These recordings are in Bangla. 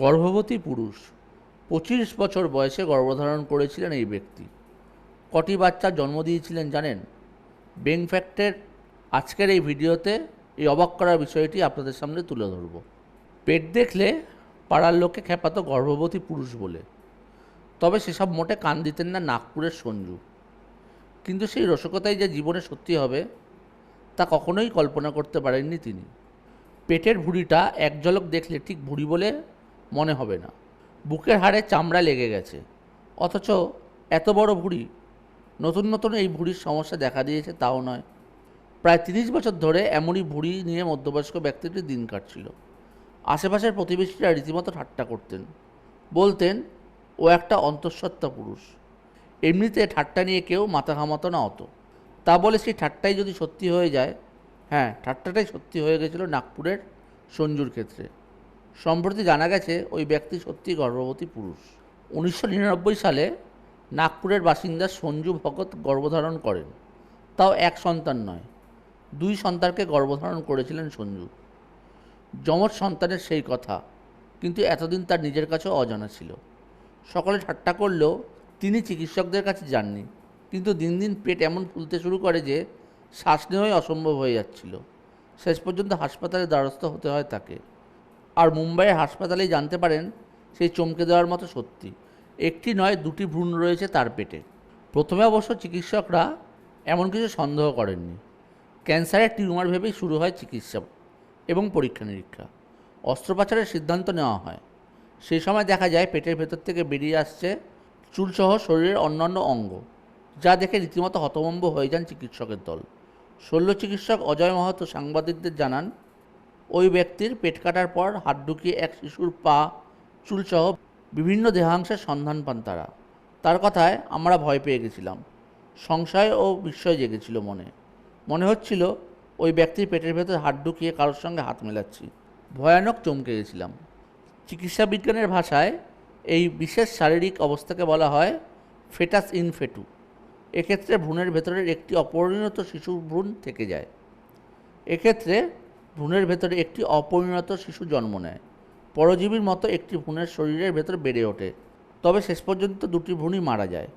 গর্ভবতী পুরুষ পঁচিশ বছর বয়সে গর্ভধারণ করেছিলেন এই ব্যক্তি। কটি বাচ্চা জন্ম দিয়েছিলেন জানেন? বেং ফ্যাক্টের আজকের এই ভিডিওতে এই অবাক করার বিষয়টি আপনাদের সামনে তুলে ধরব। পেট দেখলে পাড়ার লোকে খ্যাপাতো গর্ভবতী পুরুষ বলে। তবে সেসব মোটে কান দিতেন না নাগপুরের সঞ্জু। কিন্তু সেই রসিকতাই যে জীবনে সত্যি হবে, তা কখনোই কল্পনা করতে পারেননি তিনি। পেটের ভুঁড়িটা এক ঝলক দেখলে ঠিক ভুঁড়ি বলে মনে হবে না। বুকের হাড়ে চামড়া লেগে গেছে। অথচ এত বড় ভুঁড়ি, নতুন নতুন এই ভুঁড়ির সমস্যা দেখা দিয়েছে তাও নয়। প্রায় তিরিশ বছর ধরে এমনই ভুঁড়ি নিয়ে মধ্যবয়স্ক ব্যক্তিটি দিন কাটছিল। আশেপাশের প্রতিবেশীরা রীতিমতো ঠাট্টা করতেন। বলতেন, ও একটা অন্তঃসত্ত্বা পুরুষ। এমনিতে ঠাট্টা নিয়ে কেউ মাথা ঘামাতো না অত। তা বলে সেই ঠাট্টাই যদি সত্যি হয়ে যায় হ্যাঁ ঠাট্টাটাই সত্যি হয়ে গেছিল নাগপুরের সঞ্জুর ক্ষেত্রে। সম্প্রতি জানা গেছে, ওই ব্যক্তি সত্যি গর্ভবতী পুরুষ। উনিশশো নিরানব্বই সালে নাগপুরের বাসিন্দা সঞ্জু ভগত গর্ভধারণ করেন। তাও এক সন্তান নয়, দুই সন্তানকে গর্ভধারণ করেছিলেন সঞ্জু। যমজ সন্তানের সেই কথা, কিন্তু এতদিন তার নিজের কাছেও অজানা ছিল। সকলে ঠাট্টা করলেও তিনি চিকিৎসকদের কাছে যাননি, কিন্তু দিন দিন পেট এমন ফুলতে শুরু করে যে শ্বাস নেওয়াই অসম্ভব হয়ে যাচ্ছিল। শেষ পর্যন্ত হাসপাতালে দ্বারস্থ হতে হয় তাকে। আর মুম্বাইয়ের হাসপাতালেই জানতে পারেন সেই চমকে দেওয়ার মতো সত্যি। একটি নয়, দুটি ভ্রূণ রয়েছে তার পেটে। প্রথমে অবশ্য চিকিৎসকরা এমন কিছু সন্দেহ করেননি। ক্যান্সারের টিউমার ভেবেই শুরু হয় চিকিৎসা এবং পরীক্ষা নিরীক্ষা। অস্ত্রোপচারের সিদ্ধান্ত নেওয়া হয়। সেই সময় দেখা যায় পেটের ভেতর থেকে বেরিয়ে আসছে চুলসহ শরীরের অন্যান্য অঙ্গ, যা দেখে রীতিমতো হতভম্ব হয়ে যান চিকিৎসকের দল। শল্য চিকিৎসক অজয় মাহাতো সাংবাদিকদের জানান ওই ব্যক্তির পেট কাটার পর হাত ঢুকিয়ে এক শিশুর পা, চুলসহ বিভিন্ন দেহাংশের সন্ধান পান তারা। তার কথায় আমরা ভয় পেয়ে গেছিলাম। সংশয় ও বিস্ময় জেগেছিল মনে। মনে হচ্ছিল, ওই ব্যক্তির পেটের ভেতর হাত ঢুকিয়ে কারোর সঙ্গে হাত মেলাচ্ছি। ভয়ানক চমকে গেছিলাম। চিকিৎসা বিজ্ঞানের ভাষায় এই বিশেষ শারীরিক অবস্থাকে বলা হয় ফেটাস ইন ফেটু। এক্ষেত্রে ভ্রূণের ভেতরের একটি অপরিণত শিশু ভ্রূণ থেকে যায়। এক্ষেত্রে ভ্রূণের ভেতরে একটি অপরিণত শিশু জন্ম নেয়। পরজীবীর মতো একটি ভ্রূণের শরীরের ভেতর বেড়ে ওঠে। তবে শেষ পর্যন্ত দুটি ভ্রূণই মারা যায়।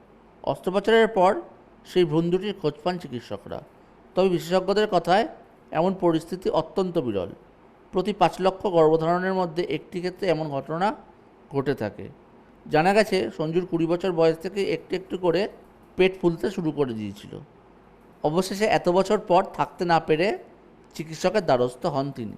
অস্ত্রোপচারের পর সেই ভ্রূণ দুটির খোঁজ পান চিকিৎসকরা। তবে বিশেষজ্ঞদের কথায়, এমন পরিস্থিতি অত্যন্ত বিরল। প্রতি পাঁচ লক্ষ গর্ভধারণের মধ্যে একটি ক্ষেত্রে এমন ঘটনা ঘটে থাকে। জানা গেছে, সঞ্জুর কুড়ি বছর বয়স থেকে একটু একটু করে পেট ফুলতে শুরু করে দিয়েছিল। অবশেষে এত বছর পর থাকতে না পেরে চিকিৎসকের দ্বারস্থ হন তিনি।